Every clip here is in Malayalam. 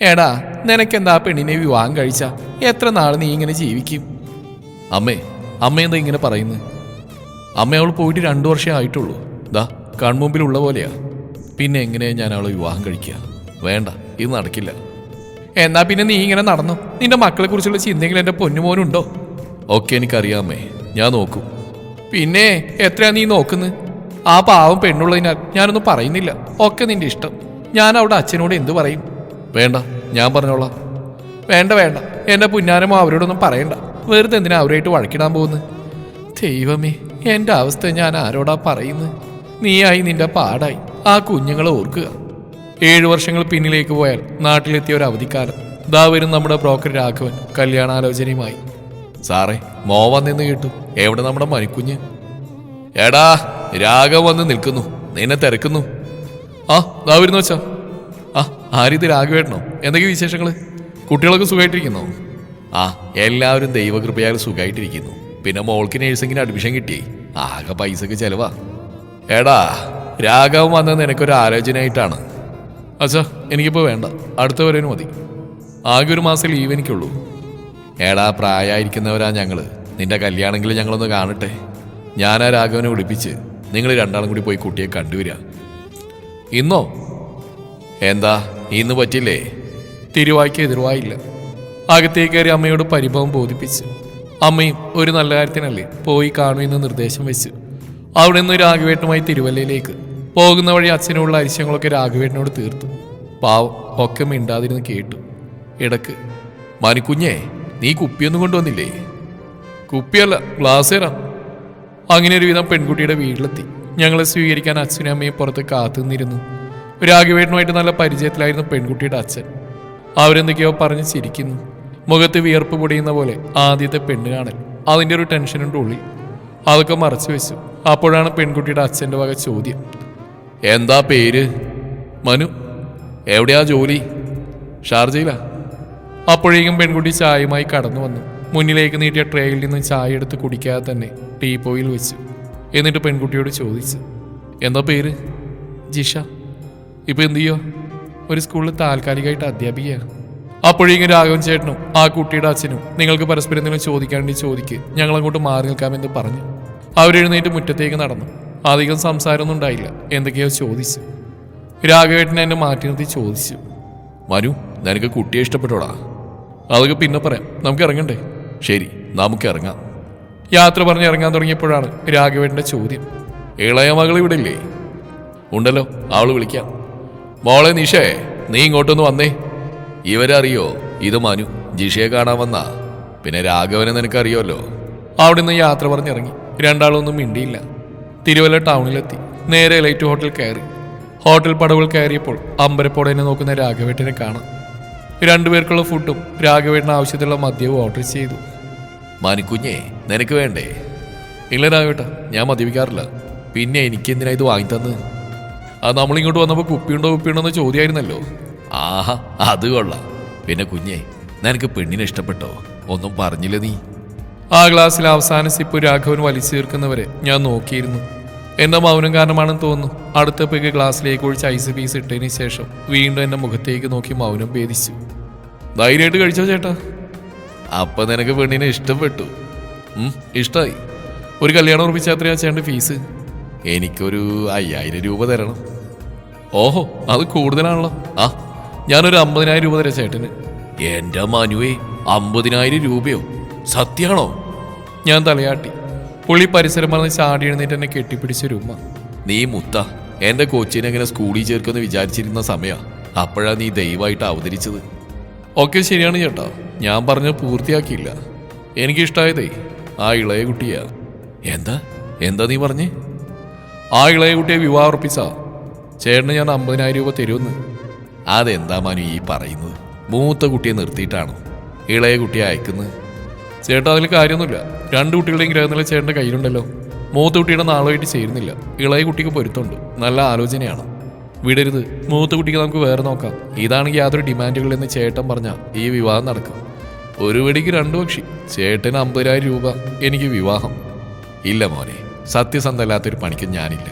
എടാ നിനക്കെന്താ പെണ്ണിനെ വിവാഹം കഴിച്ച? എത്ര നാൾ നീ ഇങ്ങനെ ജീവിക്കും? അമ്മേ അമ്മ എന്താ ഇങ്ങനെ പറയുന്നത് അമ്മ അവൾ പോയിട്ട് രണ്ടു വർഷം ആയിട്ടുള്ളൂ. ദാ കൺമുമ്പിലുള്ള പോലെയാ. പിന്നെ എങ്ങനെയാ ഞാൻ അവളെ വിവാഹം കഴിക്കുക? വേണ്ട ഇത് നടക്കില്ല. എന്നാ പിന്നെ നീ ഇങ്ങനെ നടന്നു? നിന്റെ മക്കളെ കുറിച്ചുള്ള ചിന്തയെങ്കിലും എന്റെ പൊന്നുമോനുണ്ടോ? ഒക്കെ എനിക്കറിയാമേ ഞാൻ നോക്കും. പിന്നെ എത്രയാ നീ നോക്കുന്നത് ആ പാവം പെണ്ണുള്ളതിനാൽ ഞാനൊന്നും പറയുന്നില്ല. ഒക്കെ നിന്റെ ഇഷ്ടം. ഞാൻ അവിടെ അച്ഛനോട് എന്തു പറയും? വേണ്ട ഞാൻ പറഞ്ഞോളാം. വേണ്ട വേണ്ട. എന്റെ പുന്നാരമോ അവരോടൊന്നും പറയണ്ട. വെറുതെ എന്തിനാ അവരായിട്ട് വഴക്കിടാൻ പോകുന്നത് ദൈവമേ എന്റെ അവസ്ഥ ഞാൻ ആരോടാ പറയുന്നത് നീയായി നിന്റെ പാടായി. ആ കുഞ്ഞുങ്ങളെ ഓർക്കുക. ഏഴു വർഷങ്ങൾ പിന്നിലേക്ക് പോയാൽ നാട്ടിലെത്തിയ ഒരു അവധിക്കാലം. ദാ വരും നമ്മുടെ ബ്രോക്കർ രാഘവൻ കല്യാണാലോചനയുമായി. സാറേ മോ വന്നെന്ന് കേട്ടു. എവിടെ നമ്മുടെ മരിക്കുഞ്ഞ് എടാ രാഘവൻ വന്ന് നിൽക്കുന്നു. നിന്നെ തിരക്കുന്നു. ആ ദാ വരുന്നു വെച്ചാ ആ ആരിത് രാഘവേട്ടനോ? എന്തൊക്കെ വിശേഷങ്ങൾ കുട്ടികളൊക്കെ സുഖമായിട്ടിരിക്കുന്നോ ആ എല്ലാവരും ദൈവകൃപയാൽ സുഖമായിട്ടിരിക്കുന്നു പിന്നെ മോൾക്ക് നേഴ്സിങ്ങിന് അഡ്മിഷൻ കിട്ടി ആകെ പൈസക്ക് ചെലവാ. എടാ രാഘവ് വന്നത് നിനക്കൊരു ആലോചനയായിട്ടാണ്. അച്ഛാ എനിക്കിപ്പോൾ വേണ്ട. അടുത്ത വരവിന് മതി. ആകെ ഒരു മാസം ലീവ് എനിക്കുള്ളൂ. എടാ പ്രായമായിരിക്കുന്നവരാ ഞങ്ങൾ. നിന്റെ കല്യാണമെങ്കിലും ഞങ്ങളൊന്ന് കാണട്ടെ. ആ രാഘവനെ വിളിപ്പിച്ച് നിങ്ങൾ രണ്ടാളും കൂടി പോയി കുട്ടിയെ കണ്ടുവരിക ഇന്നോ? എന്താ ഇന്ന് പറ്റില്ലേ? തിരുവായ്ക്ക് എതിർവായില്ല. അകത്തേക്ക് കയറി അമ്മയോട് പരിഭവം ബോധിപ്പിച്ചു. അമ്മയും ഒരു നല്ല കാര്യത്തിനല്ലേ പോയി കാണൂ എന്ന് നിർദ്ദേശം വെച്ചു. അവിടെ നിന്ന് രാഘവേട്ടനുമായി തിരുവല്ലയിലേക്ക്. പോകുന്ന വഴി അച്ഛനുള്ള അരിശങ്ങളൊക്കെ രാഘവേട്ടനോട് തീർത്തു. പാവം ഒക്കെ മിണ്ടാതിരുന്ന് കേട്ടു. ഇടയ്ക്ക് മനുക്കുഞ്ഞേ നീ കുപ്പിയൊന്നും കൊണ്ടുവന്നില്ലേ? കുപ്പിയല്ല ഗ്ലാസ് തരാം അങ്ങനെ ഒരു വിധം പെൺകുട്ടിയുടെ വീട്ടിലെത്തി. ഞങ്ങളെ സ്വീകരിക്കാൻ അച്ഛനും അമ്മയും പുറത്ത് കാത്തു നിന്നിരുന്നു രാഘവേട്ടനുമായിട്ട് നല്ല പരിചയത്തിലായിരുന്നു പെൺകുട്ടിയുടെ അച്ഛൻ. അവരെന്തൊക്കെയോ പറഞ്ഞ് ചിരിക്കുന്നു. മുഖത്ത് വിയർപ്പ് പൊടിയുന്ന പോലെ ആദ്യത്തെ പെണ്ണ് കാണൽ. അതിന്റെ ഒരു ടെൻഷനുണ്ട് ഉള്ളി അതൊക്കെ മറച്ചു വെച്ചു. അപ്പോഴാണ് പെൺകുട്ടിയുടെ അച്ഛന്റെ വക ചോദ്യം. എന്താ പേര്? മനു എവിടെയാ ജോലി? ഷാർജയിലാ? അപ്പോഴേക്കും പെൺകുട്ടി ചായയുമായി കടന്നു വന്നു. മുന്നിലേക്ക് നീട്ടിയ ട്രേയിൽ നിന്ന് ചായ എടുത്ത് കുടിക്കാതെ തന്നെ ടീ പോയിൽ വെച്ചു. എന്നിട്ട് പെൺകുട്ടിയോട് ചോദിച്ചു. എന്താ പേര്? ജിഷ. ഇപ്പൊ എന്ത് ചെയ്യോ? ഒരു സ്കൂളിൽ താൽക്കാലികമായിട്ട് അധ്യാപികയാണ് അപ്പോഴേക്കും രാഘവൻ ചേട്ടനും ആ കുട്ടിയുടെ അച്ഛനും നിങ്ങൾക്ക് പരസ്പരം എന്തെങ്കിലും ചോദിക്കാണ്ടി ചോദിക്ക്. ഞങ്ങൾ അങ്ങോട്ട് മാറി നിൽക്കാമെന്ന് പറഞ്ഞു അവരെഴുന്നേറ്റ് മുറ്റത്തേക്ക് നടന്നു. അധികം സംസാരമൊന്നും ഉണ്ടായില്ല. എന്തൊക്കെയോ ചോദിച്ചു. രാഘവേട്ടനെ എന്നെ മാറ്റി നിർത്തി ചോദിച്ചു. മനു നിനക്ക് കുട്ടിയെ ഇഷ്ടപ്പെട്ടോടാ? അതൊക്കെ പിന്നെ പറയാം. നമുക്ക് ഇറങ്ങണ്ടേ? ശരി നമുക്ക് ഇറങ്ങാം. യാത്ര പറഞ്ഞ് ഇറങ്ങാൻ തുടങ്ങിയപ്പോഴാണ് രാഘവേട്ടന്റെ ചോദ്യം. ഇളയ മകൾ ഇവിടെ ഇല്ലേ? ഉണ്ടല്ലോ അവൾ വിളിക്കാം. മോളെ നിഷേ നീ ഇങ്ങോട്ടൊന്ന് വന്നേ. ഇവരറിയോ ഇത് മനു ജിഷയെ കാണാൻ വന്ന. പിന്നെ രാഘവനെ നിനക്കറിയോല്ലോ. അവിടെ നിന്ന് യാത്ര പറഞ്ഞിറങ്ങി. രണ്ടാളൊന്നും മിണ്ടിയില്ല. തിരുവല്ല ടൗണിലെത്തി. നേരെ ലൈറ്റ് ഹോട്ടൽ കയറി. ഹോട്ടൽ പടവുകൾ കയറിയപ്പോൾ അമ്പരപ്പോടെ എന്നെ നോക്കുന്ന രാഘവേട്ടനെ കാണാം. രണ്ടുപേർക്കുള്ള ഫുഡും രാഘവേട്ടന് ആവശ്യത്തിലുള്ള മദ്യവും ഓർഡർ ചെയ്തു. മനുക്കുഞ്ഞേ നിനക്ക് വേണ്ടേ? ഇല്ല രാഘവേട്ട ഞാൻ മദ്യപിക്കാറില്ല. പിന്നെ എനിക്ക് എന്തിനാ ഇത് വാങ്ങിത്തന്ന്? അത് നമ്മളിങ്ങോട്ട് വന്നപ്പോൾ കുപ്പിയുണ്ടോ കുപ്പിയുണ്ടോ എന്ന് ചോദ്യമായിരുന്നല്ലോ ആഹാ അത് കൊള്ളാം. പിന്നെ കുഞ്ഞേ നിനക്ക് പെണ്ണിനെ ഇഷ്ടപ്പെട്ടോ? ഒന്നും പറഞ്ഞില്ല നീ. ആ ഗ്ലാസ്സിൽ അവസാന സിപ്പ് രാഘവൻ വലിച്ചു തീർക്കുന്നവരെ ഞാൻ നോക്കിയിരുന്നു. എന്റെ മൗനം കാരണമാണെന്ന് തോന്നുന്നു. അടുത്ത പേക്ക് ഗ്ലാസ്സിലേക്ക് ഒഴിച്ച് ഐസ് പീസ് ഇട്ടതിന് ശേഷം വീണ്ടും എന്റെ മുഖത്തേക്ക് നോക്കി മൗനം ഭേദിച്ചു. ധൈര്യമായിട്ട് കഴിച്ചോ ചേട്ടാ? അപ്പൊ നിനക്ക് പെണ്ണിനെ ഇഷ്ടപ്പെട്ടു. ഇഷ്ടായി. ഒരു കല്യാണം ഉറപ്പിച്ചാത്രയാ ചേട്ടന്റെ ഫീസ് എനിക്കൊരു അയ്യായിരം രൂപ തരണം. ഓഹോ അത് കൂടുതലാണല്ലോ. ആ ഞാനൊരു അമ്പതിനായിരം രൂപ തരാം ചേട്ടന്. എന്റെ മനുവേ അമ്പതിനായിരം രൂപയോ? സത്യാണോ ഞാൻ തലയാട്ടി. പുള്ളി പരിസരം പറഞ്ഞ് ചാടി എഴുന്നേറ്റ് എന്നെ കെട്ടിപ്പിടിച്ച രൂപ നീ മുത്ത എന്റെ കൊച്ചിനെ എങ്ങനെ സ്കൂളിൽ ചേർക്കുമെന്ന് വിചാരിച്ചിരുന്ന സമയ. അപ്പോഴാ നീ ദയവായിട്ട് അവതരിച്ചത്. ഒക്കെ ശരിയാണ് ചേട്ടാ. ഞാൻ പറഞ്ഞ പൂർത്തിയാക്കിയില്ല. എനിക്കിഷ്ടായതേ ആ ഇളയ കുട്ടിയാ. എന്താ? എന്താ നീ പറഞ്ഞേ? ആ ഇളയ കുട്ടിയെ വിവാഹം ഉറപ്പിച്ചാ ചേട്ടന് ഞാൻ അമ്പതിനായിരം രൂപ തരുമെന്ന്. അതെന്താ മനു ഈ പറയുന്നത്? മൂത്ത കുട്ടിയെ നിർത്തിയിട്ടാണ് ഇളയ കുട്ടിയെ അയക്കുന്നത്? ചേട്ടാ അതിൽ കാര്യമൊന്നുമില്ല. രണ്ട് കുട്ടികളുടെയും ഗ്രഹനില ചേട്ടന്റെ കയ്യിലുണ്ടല്ലോ. മൂത്ത കുട്ടിയുടെ നാളുമായിട്ട് ചേരുന്നില്ല. ഇളയ കുട്ടിക്ക് പൊരുത്തമുണ്ട്. നല്ല ആലോചനയാണ്. വിടരുത്. മൂത്ത കുട്ടിക്ക് നമുക്ക് വേറെ നോക്കാം. ഇതാണെങ്കിൽ യാതൊരു ഡിമാൻഡുകളില്ലെന്ന് ചേട്ടൻ പറഞ്ഞാൽ ഈ വിവാഹം നടക്കും ഒരു വെടിക്ക് രണ്ടു പക്ഷി. ചേട്ടന് അമ്പതിനായിരം രൂപ എനിക്ക് വിവാഹം. ഇല്ല മോനെ. സത്യസന്ധല്ലാത്തൊരു പണിക്ക് ഞാനില്ല.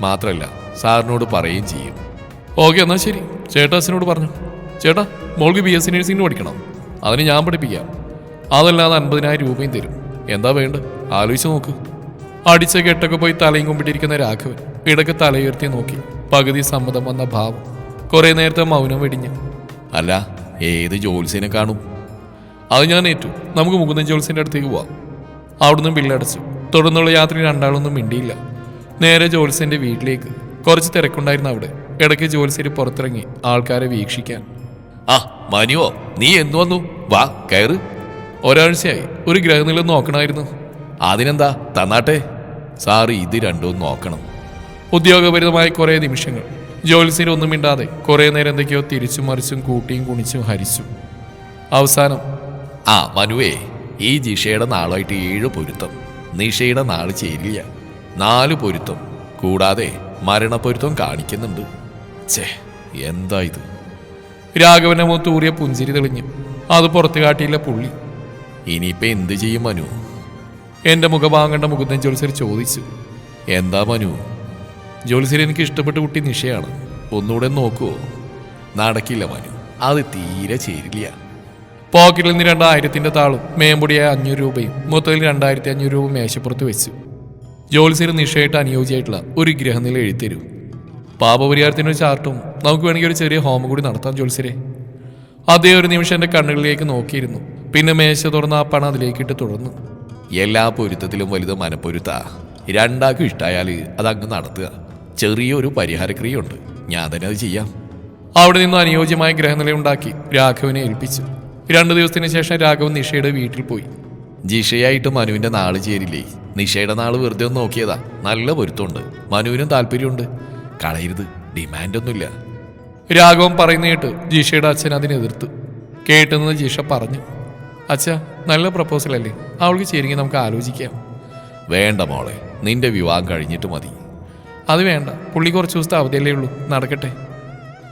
മാത്രമല്ല സാറിനോട് പറയുകയും ചെയ്യും. ഓക്കെ എന്നാൽ ശരി. ചേട്ടാസിനോട് പറഞ്ഞു. ചേട്ടാ മോൾക്ക് ബി എസ് സി നഴ്സിംഗിന് പഠിക്കണം. അതിന് ഞാൻ പഠിപ്പിക്കാം. അതല്ലാതെ അൻപതിനായിരം രൂപയും തരും. എന്താ വേണ്ട? ആലോചിച്ച് നോക്ക്. അടിച്ച കെട്ടൊക്കെ പോയി തലയും കൊമ്പിട്ടിരിക്കുന്ന രാഘവൻ ഇടയ്ക്ക് തലയുയർത്തി നോക്കി. പകുതി സമ്മതം വന്ന ഭാവം. കുറെ നേരത്തെ മൗനം വെടിഞ്ഞു. അല്ല ഏത് ജോൽസിനെ കാണും? അത് ഞാൻ ഏറ്റു. നമുക്ക് മുകുന്ദൻ ജോൽസിന്റെ അടുത്തേക്ക് പോവാം. അവിടുന്ന് ബില്ലടച്ചു തുടർന്നുള്ള യാത്രയിൽ രണ്ടാളൊന്നും മിണ്ടിയില്ല. നേരെ ജോത്സ്യന്റെ വീട്ടിലേക്ക്. കുറച്ച് തിരക്കുണ്ടായിരുന്നു അവിടെ. ഇടയ്ക്ക് ജോത്സ്യര് പുറത്തിറങ്ങി ആൾക്കാരെ വീക്ഷിക്കാൻ. ആ മനുവോ നീ എന്ന് വന്നു? വാ കയറ്. ഒരാഴ്ചയായി. ഒരു ഗ്രഹനില നോക്കണമായിരുന്നു. അതിനെന്താ തന്നാട്ടെ? സാറ് ഇത് രണ്ടും നോക്കണം. ഉദ്യോഗപരിതമായ കുറേ നിമിഷങ്ങൾ. ജോത്സ്യർ ഒന്നും മിണ്ടാതെ കുറേ നേരം എന്തൊക്കെയോ തിരിച്ചും മറിച്ചും കൂട്ടിയും കുണിച്ചും ഹരിച്ചു. അവസാനം. ആ മനുവേ ഈ ജിഷയുടെ നാളായിട്ട് ഏഴ് പൊരുത്തം. നിഷയുടെ നാൾ ചേരില്ല നാല് പൊരുത്തം കൂടാതെ മരണപ്പൊരുത്തം കാണിക്കുന്നുണ്ട്. ചേ എന്താ ഇത്? രാഘവനെ മുഖത്ത് ഊറിയ പുഞ്ചിരി തെളിഞ്ഞു. അത് പുറത്തു കാട്ടിയില്ല പുള്ളി. ഇനിയിപ്പോ എന്ത് ചെയ്യും മനു? എന്റെ മുഖഭാഗം കണ്ട മുകുന്ദൻ ജോത്സ്യർ ചോദിച്ചു. എന്താ മനു? ജോലിസരി എനിക്ക് ഇഷ്ടപ്പെട്ട കുട്ടി നിഷയാണ്. ഒന്നുകൂടെ നോക്കുവോ? നടക്കില്ല മനു. അത് തീരെ ചേരില്ല. പോക്കറ്റിൽ നിന്ന് രണ്ടായിരത്തിന്റെ താളും മേമ്പൊടിയായ അഞ്ഞൂറ് രൂപയും മൊത്തത്തിൽ രണ്ടായിരത്തി അഞ്ഞൂറ് രൂപ മേശപ്പുറത്ത് വെച്ചു. ജോലിസിന് നിഷയായിട്ട് അനുയോജ്യമായിട്ടുള്ള ഒരു ഗ്രഹനില എഴുത്തരൂ പാപപരിഹാരത്തിനൊരു ചാർട്ടും നമുക്ക് വേണമെങ്കിൽ ഒരു ചെറിയ ഹോമം കൂടി നടത്താം ജോലിസിരെ അതേ ഒരു നിമിഷം എന്റെ കണ്ണുകളിലേക്ക് നോക്കിയിരുന്നു. പിന്നെ മേശ തുറന്ന് ആ പണം അതിലേക്കിട്ട് തുടർന്നു എല്ലാ പൊരുത്തത്തിലും വലുത് മനപ്പൊരുത്താ. രണ്ടാൾക്കും ഇഷ്ടമായാൽ അതങ്ങ് നടത്തുക. ചെറിയൊരു പരിഹാരക്രിയയുണ്ട്. ഞാൻ തന്നെ അത് ചെയ്യാം. അവിടെ നിന്ന് അനുയോജ്യമായ ഗ്രഹനില ഉണ്ടാക്കി രാഘവനെ ഏൽപ്പിച്ചു. രണ്ടു ദിവസത്തിന് ശേഷം രാഘവൻ നിഷയുടെ വീട്ടിൽ പോയി. ജിഷയായിട്ട് മനുവിന്റെ നാൾ ചേരില്ലേ? നിഷയുടെ നാൾ വെറുതെ ഒന്ന് നോക്കിയതാ. നല്ല പൊരുത്തമുണ്ട്. മനുവിനും താല്പര്യമുണ്ട്. കളയരുത്. ഡിമാൻഡൊന്നുമില്ല. രാഘവൻ പറയുന്ന കേട്ട് ജിഷയുടെ അച്ഛൻ അതിനെതിർത്തു കേട്ടെന്ന് ജിഷ പറഞ്ഞു. അച്ഛ നല്ല പ്രപ്പോസൽ അല്ലേ? അവൾക്ക് ചേരിങ്ങി നമുക്ക് ആലോചിക്കാം. വേണ്ട മോളെ. നിന്റെ വിവാഹം കഴിഞ്ഞിട്ട് മതി. അത് വേണ്ട. പുള്ളി കുറച്ച് ദിവസത്തെ അവധിയല്ലേ ഉള്ളൂ. നടക്കട്ടെ.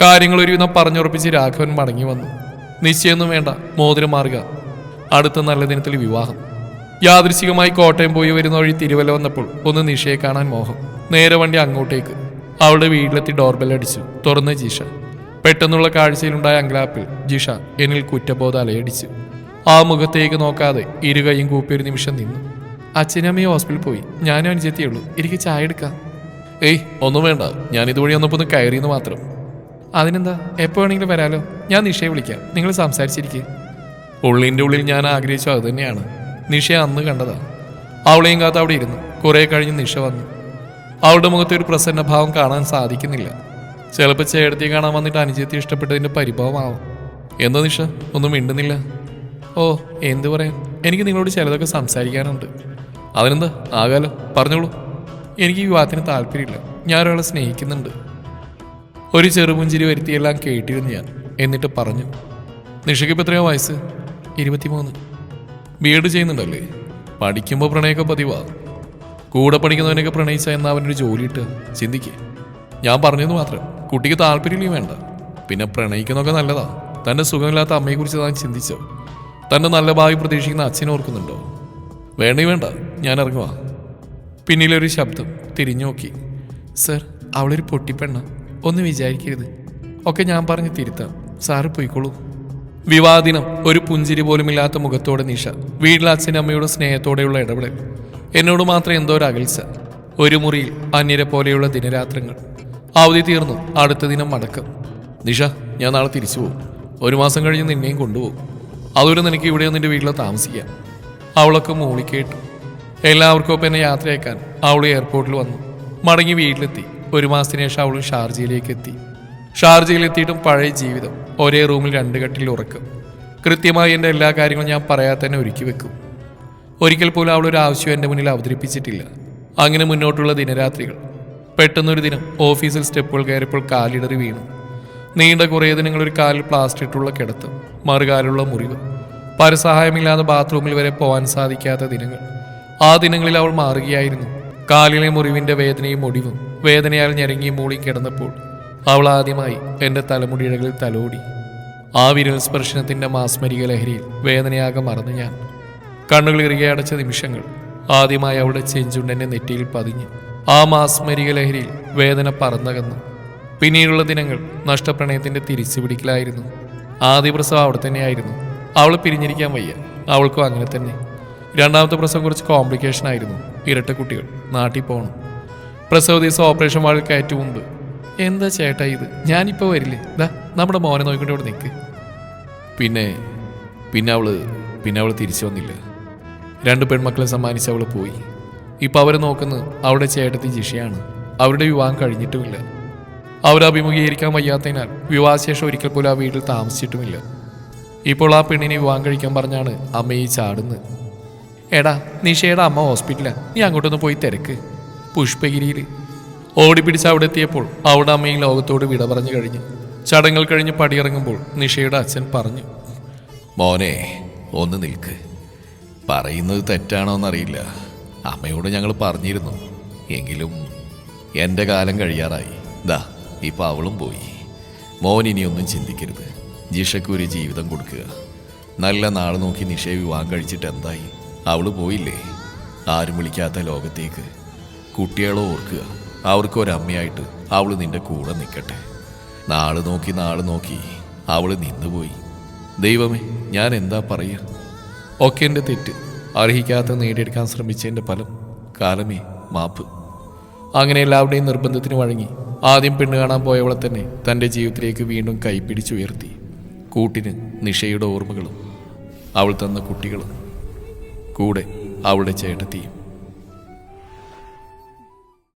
കാര്യങ്ങൾ ഒരുവിധം പറഞ്ഞുറപ്പിച്ച് രാഘവൻ മടങ്ങി വന്നു. നിശ്ചയൊന്നും വേണ്ട. മോതിരം മാറുക. അടുത്ത നല്ല ദിനത്തിൽ വിവാഹം. യാദൃശികമായി കോട്ടയം പോയി വരുന്ന വഴി തിരുവല്ല വന്നപ്പോൾ ഒന്ന് നിഷയെ കാണാൻ മോഹം. നേരെ വണ്ടി അങ്ങോട്ടേക്ക്. അവളുടെ വീട്ടിലെത്തി ഡോർബെൽ അടിച്ചു. തുറന്ന് ജിഷ. പെട്ടെന്നുള്ള കാഴ്ചയിലുണ്ടായ അങ്കലാപ്പിൽ ജിഷ എന്നിൽ കുറ്റബോധ അലയടിച്ചു. ആ മുഖത്തേക്ക് നോക്കാതെ ഇരുകൈയും കൂപ്പി ഒരു നിമിഷം നിന്നു. അച്ഛനമ്മയും ഹോസ്പിറ്റലിൽ പോയി. ഞാനും അനുജത്തിയുള്ളൂ എനിക്ക് ചായ എടുക്കാം. ഏയ് ഒന്നും വേണ്ട. ഞാൻ ഇതുവഴി വന്നപ്പോൾ ഒന്ന് കയറിയെന്ന് മാത്രം. അതിനെന്താ? എപ്പോ വേണമെങ്കിലും വരാലോ. ഞാൻ നിഷയെ വിളിക്കാം. നിങ്ങൾ സംസാരിച്ചിരിക്കുക ഉള്ളിന്റെ ഉള്ളിൽ ഞാൻ ആഗ്രഹിച്ചു അത് തന്നെയാണ്. നിഷയെ അന്ന് കണ്ടതാ. അവളെയും കാത്ത് അവിടെ ഇരുന്നു. കുറേ കഴിഞ്ഞ് നിഷ വന്നു. അവളുടെ മുഖത്തെ ഒരു പ്രസന്നഭാവം കാണാൻ സാധിക്കുന്നില്ല. ചിലപ്പോൾ ചേട്ടത്തി കാണാൻ വന്നിട്ട് അനുജത്തി ഇഷ്ടപ്പെട്ടതിന്റെ പരിഭവമാവും. എന്താ നിഷ? ഒന്നും മിണ്ടുന്നില്ല. ഓ എന്തു പറയാൻ? എനിക്ക് നിങ്ങളോട് ചിലതൊക്കെ സംസാരിക്കാനുണ്ട്. അതിനെന്താ? ആകാലോ. പറഞ്ഞോളൂ. എനിക്ക് വിവാഹത്തിന് താല്പര്യമില്ല. ഞാൻ ഒരാളെ സ്നേഹിക്കുന്നുണ്ട്. ഒരു ചെറുപുഞ്ചിരി വരുത്തിയെല്ലാം കേട്ടിരുന്നു ഞാൻ. എന്നിട്ട് പറഞ്ഞു നിഷയ്ക്ക് ഇപ്പോൾ എത്രയോ വയസ്സ്? ഇരുപത്തിമൂന്ന്. ബി എഡ് ചെയ്യുന്നുണ്ടല്ലേ? പഠിക്കുമ്പോൾ പ്രണയമൊക്കെ പതിവാ. കൂടെ പഠിക്കുന്നവനൊക്കെ പ്രണയിച്ച എന്നാൽ അവനൊരു ജോലി ഇട്ട് ചിന്തിക്കേ. ഞാൻ പറഞ്ഞത് മാത്രം. കുട്ടിക്ക് താല്പര്യമില്ല വേണ്ട. പിന്നെ പ്രണയിക്കുന്നൊക്കെ നല്ലതാ. തന്റെ സുഖമില്ലാത്ത അമ്മയെക്കുറിച്ച് താൻ ചിന്തിച്ചോ? തന്റെ നല്ല ഭാവി പ്രതീക്ഷിക്കുന്ന അച്ഛനെ ഓർക്കുന്നുണ്ടോ? വേണേ വേണ്ട. ഞാൻ ഇറങ്ങുവാ. പിന്നിലൊരു ശബ്ദം തിരിഞ്ഞു നോക്കി. സർ അവളൊരു പൊട്ടിപ്പെണ്ണ. ഒന്ന് വിചാരിക്കരുത്. ഒക്കെ ഞാൻ പറഞ്ഞ് തിരുത്താം. സാറ് പോയിക്കോളൂ. വിവാദിനം ഒരു പുഞ്ചിരി പോലുമില്ലാത്ത മുഖത്തോടെ നിഷ വീട്ടിലെ അച്ഛനും അമ്മയുടെ സ്നേഹത്തോടെയുള്ള ഇടപെടൽ. എന്നോട് മാത്രം എന്തോ ഒരു അകൽസ ഒരു മുറിയിൽ അന്യരെ പോലെയുള്ള ദിനരാത്രങ്ങൾ. അവധി തീർന്നു. അടുത്ത ദിനം മടക്കം. നിഷ ഞാൻ നാളെ തിരിച്ചു പോകും. ഒരു മാസം കഴിഞ്ഞ് നിന്നെയും കൊണ്ടുപോകും. അതുവരെ നിനക്ക് ഇവിടെ നിന്റെ വീട്ടിൽ താമസിക്കാം. അവളൊക്കെ മൂളിക്കേട്ടു. എല്ലാവർക്കും ഒപ്പം എന്നെ യാത്രയാക്കാൻ അവൾ എയർപോർട്ടിൽ വന്നു. മടങ്ങി വീട്ടിലെത്തി. ഒരു മാസത്തിന് ശേഷം അവൾ ഷാർജയിലേക്ക് എത്തി ഷാർജയിൽ എത്തിയിട്ടും പഴയ ജീവിതം ഒരേ റൂമിൽ രണ്ട് കട്ടിൽ ഉറക്കും. കൃത്യമായി എന്റെ എല്ലാ കാര്യങ്ങളും ഞാൻ പറയാതെ തന്നെ ഒരുക്കി വെക്കും. ഒരിക്കൽ പോലും അവളൊരു ആവശ്യം എന്റെ മുന്നിൽ അവതരിപ്പിച്ചിട്ടില്ല. അങ്ങനെ മുന്നോട്ടുള്ള ദിനരാത്രികൾ. പെട്ടെന്നൊരു ദിനം ഓഫീസിൽ സ്റ്റെപ്പുകൾ കയറിയപ്പോൾ കാലിടറി വീണു. നീണ്ട കുറേ ദിനങ്ങൾ ഒരു കാലിൽ പ്ലാസ്റ്റർ ഇട്ടുള്ള കിടത്ത് മറുകാലുള്ള മുറിവ് പരസഹായമില്ലാതെ ബാത്റൂമിൽ വരെ പോകാൻ സാധിക്കാത്ത ദിനങ്ങൾ. ആ ദിനങ്ങളിൽ അവൾ മാറുകയായിരുന്നു. കാലിലെ മുറിവിന്റെ വേദനയും ഒടിവും വേദനയാൽ ഞെരങ്ങി മൂളി കിടന്നപ്പോൾ അവൾ ആദ്യമായി എന്റെ തലമുടിയിഴകളിൽ തലോടി. ആ വിരൽ സ്പർശനത്തിന്റെ മാസ്മരിക ലഹരിയിൽ വേദനയാകെ മറന്നു ഞാൻ. കണ്ണുകൾ ഇറുകെ അടച്ച നിമിഷങ്ങൾ ആദ്യമായി അവളുടെ ചെഞ്ചുണ്ടെന്നെ നെറ്റിയിൽ പതിഞ്ഞ് ആ മാസ്മരിക ലഹരിയിൽ വേദന പറന്നകന്നു. പിന്നീടുള്ള ദിനങ്ങൾ നഷ്ടപ്രണയത്തിന്റെ തിരിച്ചുപിടിക്കലായിരുന്നു. ആദ്യ പ്രസവം അവിടെ തന്നെയായിരുന്നു. അവൾ പിരിഞ്ഞിരിക്കാൻ വയ്യ. അവൾക്കും അങ്ങനെ തന്നെ. രണ്ടാമത്തെ പ്രസവം കുറച്ച് കോംപ്ലിക്കേഷൻ ആയിരുന്നു ഇരട്ട കുട്ടികൾ നാട്ടിൽ പോകണം പ്രസവ ദിവസം ഓപ്പറേഷൻ വാൾ കയറ്റുമുണ്ട് എന്താ ചേട്ടാ ഇത്? ഞാനിപ്പോൾ വരില്ലേ. ദാ നമ്മുടെ മോനെ നോക്കിക്കൊണ്ട് ഇവിടെ നിൽക്ക് പിന്നെ പിന്നെ അവൾ പിന്നെ അവൾ തിരിച്ചു വന്നില്ല. രണ്ട് പെൺമക്കളെ സമ്മാനിച്ച് അവൾ പോയി. ഇപ്പൊ അവരെ നോക്കുന്നത് അവളുടെ ചേട്ടത്തി ജിഷയാണ്. അവരുടെ വിവാഹം കഴിഞ്ഞിട്ടുമില്ല. അവരെ അഭിമുഖീകരിക്കാൻ വയ്യാത്തതിനാൽ വിവാഹശേഷം ഒരിക്കൽ പോലും ആ വീട്ടിൽ താമസിച്ചിട്ടുമില്ല. ഇപ്പോൾ ആ പെണ്ണിനെ വിവാഹം കഴിക്കാൻ പറഞ്ഞാണ് അമ്മ ഈ ചാടുന്നത്. എടാ നിഷയുടെ അമ്മ ഹോസ്പിറ്റലാണ് നീ അങ്ങോട്ടൊന്ന് പോയി തിരക്ക്. പുഷ്പഗിരിയിൽ. ഓടിപ്പിടിച്ച് അവിടെ എത്തിയപ്പോൾ അവിടെ അമ്മയും ലോകത്തോട് വിട പറഞ്ഞു കഴിഞ്ഞു. ചടങ്ങുകൾ കഴിഞ്ഞ് പടിയിറങ്ങുമ്പോൾ നിഷയുടെ അച്ഛൻ പറഞ്ഞു മോനെ ഒന്ന് നിൽക്ക്. പറയുന്നത് തെറ്റാണോ എന്നറിയില്ല. അമ്മയോട് ഞങ്ങൾ പറഞ്ഞിരുന്നു. എങ്കിലും എന്റെ കാലം കഴിയാറായി. ദാ ഇപ്പം അവളും പോയി. മോൻ ഇനിയൊന്നും ചിന്തിക്കരുത്. ജിഷയ്ക്ക് ഒരു ജീവിതം കൊടുക്കുക. നല്ല നാൾ നോക്കി നിഷയെ വിവാഹം കഴിച്ചിട്ട് എന്തായി? അവൾ പോയില്ലേ? ആരും വിളിക്കാത്ത ലോകത്തേക്ക്. കുട്ടികളെ ഓർക്കുക. അവർക്ക് ഒരമ്മയായിട്ട് അവൾ നിന്റെ കൂടെ നിൽക്കട്ടെ. നാൾ നോക്കി നാൾ നോക്കി അവൾ നിന്നുപോയി. ദൈവമേ ഞാൻ എന്താ പറയുക? ഒക്കെ എന്റെ തെറ്റ്. അർഹിക്കാത്ത നേടിയെടുക്കാൻ ശ്രമിച്ചതിന്റെ ഫലം കാലമേ മാപ്പ്. അങ്ങനെ എല്ലാവരുടെയും നിർബന്ധത്തിന് വഴങ്ങി ആദ്യം പെണ്ണ് കാണാൻ പോയവളെ തന്നെ തന്റെ ജീവിതത്തിലേക്ക് വീണ്ടും കൈപ്പിടിച്ചുയർത്തി കൂട്ടിന് നിഷയുടെ ഓർമ്മകളും അവൾ തന്ന കുട്ടികളും. കൂടെ അവളുടെ ചേട്ടത്തിയും.